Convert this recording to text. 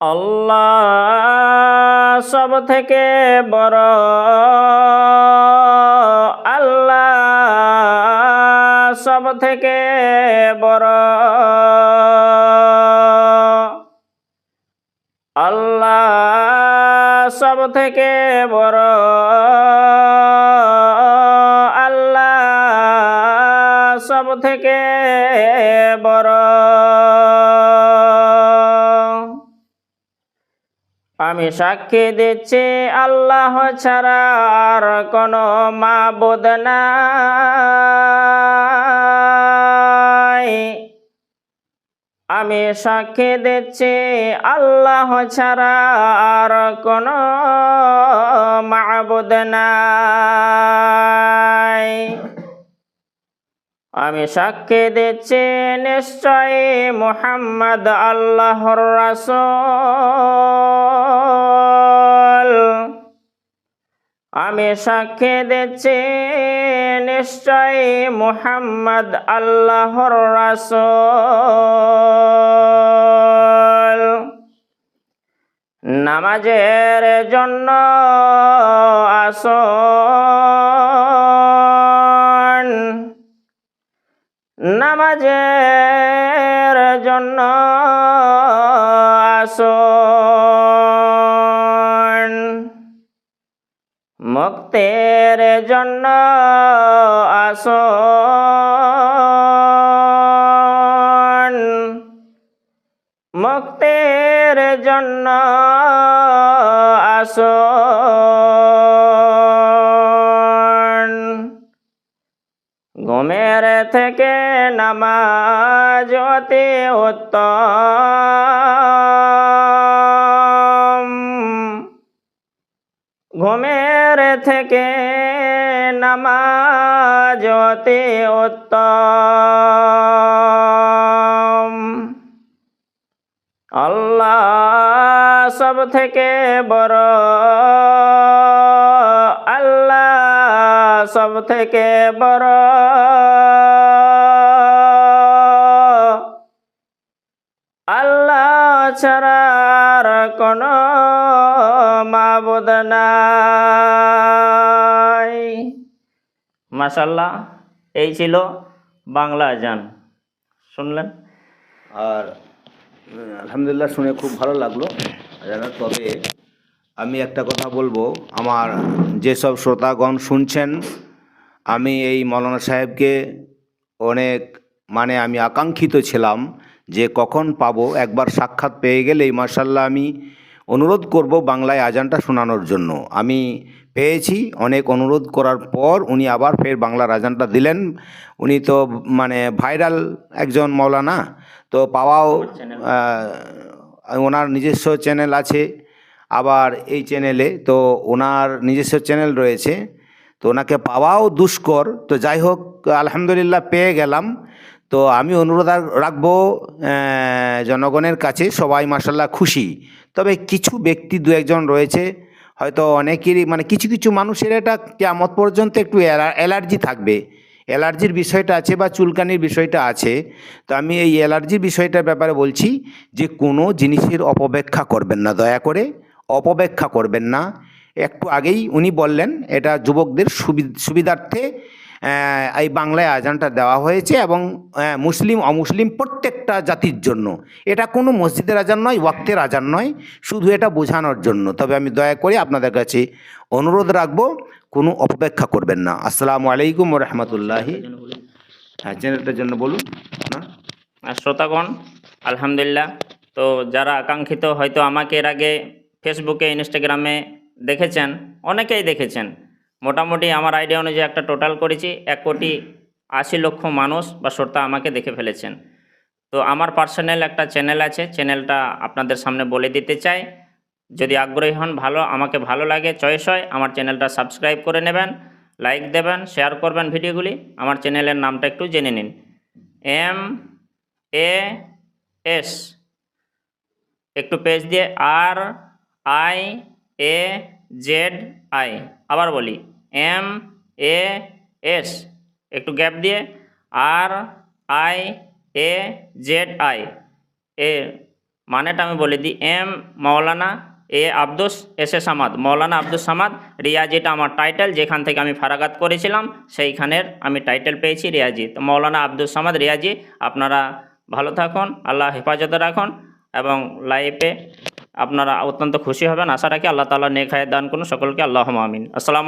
আল্লাহ সব থেকে বড় আল্লাহ সব থেকে বড় আল্লাহ সব থেকে বড় আমি সাক্ষী দিচ্ছি, আল্লাহ ছাড়া আর কোনো মাবুদ আমি সাক্ষী দিচ্ছি, আল্লাহ ছাড়া আর কোনো মাবুদ আমি সাক্ষী দিচ্ছি নিশ্চয়ই মুহাম্মদ আল্লাহর রাসূল। আমি সাক্ষী দিচ্ছি নিশ্চয়ই মুহাম্মদ আল্লাহর রাসূল। নামাজের জন্য আসন নামাজের জন্য আসন। মুক্তের জন্য আসন। মুক্তের জন্য আসন। ঘুমের থেকে নামাজ অতি উত্তম। ঘুমের থেকে নামাজ অতি উত্তম। আল্লাহ সব থেকে বড়, আল্লাহ সব থেকে বড়। ছাড়ার কোন মাবুদ নাই। মাশাল্লাহ এই ছিল বাংলা জান। শুনলেন? আর, আলহামদুলিল্লাহ শুনে খুব ভালো লাগল। জানা তবে আমি একটা কথা বলব। আমার যেসব শ্রোতাগণ শুনছেন, আমি এই মৌলানা সাহেবকে অনেক মানে আমি আকাঙ্ক্ষিত ছিলাম যে কখন পাবো, একবার সাক্ষাৎ পেয়ে গেলেই মার্শাল্লাহ আমি অনুরোধ করব বাংলায় আজানটা শোনানোর জন্য। আমি পেয়েছি, অনেক অনুরোধ করার পর উনি আবার ফের বাংলার আজানটা দিলেন। উনি তো মানে ভাইরাল একজন মৌলানা তো পাওয়াও ওনার নিজস্ব চ্যানেল আছে আবার এই চ্যানেলে, তো ওনার নিজস্ব চ্যানেল রয়েছে, তো ওনাকে পাওয়াও দুষ্কর। তো যাই হোক, আলহামদুলিল্লাহ পেয়ে গেলাম। তো আমি অনুরোধ রাখ- রাখব জনগণের কাছে সবাই মাসাল্লাহ খুশি। তবে কিছু ব্যক্তি দু একজন রয়েছে, হয়তো অনেকেরই মানে কিছু কিছু মানুষের এটা কেমত পর্যন্ত একটু অ্যালার্জি থাকবে। অ্যালার্জির বিষয়টা আছে বা চুলকানির বিষয়টা আছে। তো আমি এই অ্যালার্জির বিষয়টার ব্যাপারে বলছি যে কোনো জিনিসের অপব্যাখ্যা করবেন না, দয়া করে অপব্যাখ্যা করবেন না। একটু আগেই উনি বললেন, এটা যুবকদের সুবি- সুবিধার্থে এই বাংলায় আজানটা দেওয়া হয়েছে এবং মুসলিম, অমুসলিম প্রত্যেকটা জাতির জন্য। এটা কোনো মসজিদের আজান নয়, ওয়াক্তের আজান নয়, শুধু এটা বোঝানোর জন্য। তবে আমি দয়া করে আপনাদের কাছে অনুরোধ রাখব, কোনো অপব্যাখ্যা করবেন না। আসসালামু আলাইকুম রহমতুল্লাহি হ্যাঁ চ্যানেলটার জন্য বলুন। না? আর শ্রোতাগণ, আলহামদুলিল্লাহ। তো যারা আকাঙ্ক্ষিত হয়তো আমাকে এর আগে ফেসবুকে ইনস্টাগ্রামে দেখেছেন, অনেকেই দেখেছেন। মোটামুটি আমার আইডিয়া অনুযায়ী একটা টোটাল করেছি, এক কোটি আশি লক্ষ মানুষ বা শ্রোতা আমাকে দেখে ফেলেছেন। তো আমার পার্সোনাল একটা চ্যানেল আছে চ্যানেলটা আপনাদের সামনে বলে দিতে চাই। যদি আগ্রহী হন, ভালো, আমাকে ভালো লাগে চয়েস হয়, আমার চ্যানেলটা সাবস্ক্রাইব করে নেবেন লাইক দেবেন শেয়ার করবেন ভিডিওগুলি। আমার চ্যানেলের নামটা একটু জেনে নিন। এম এ এস একটু পেজ দিয়ে R I A Z I আবার বলি। M, A, S. একটু গ্যাপ দিয়ে। R, I, A, Z, I. এ মানেটা আমি বলে দিই। M, Maulana, A, Abdus, S, এ, সামাদ। মৌলানা আব্দুস সামাদ রিয়াজ এটা আমার টাইটেল যেখান থেকে আমি ফারাগাত করেছিলাম, সেইখানের আমি টাইটেল পেয়েছি রিয়াজি। তো মৌলানা আব্দুস সামাদ, রিয়াজি, আপনারা ভালো থাকুন, আল্লাহ হেফাজতে রাখুন, এবং লাইফে আপনারা অত্যন্ত খুশি হবেন। আশা রাখি আল্লাহ তালা নেক হায়াত দান করুন। সকলকে আল্লাহ আমিন। আসসালামু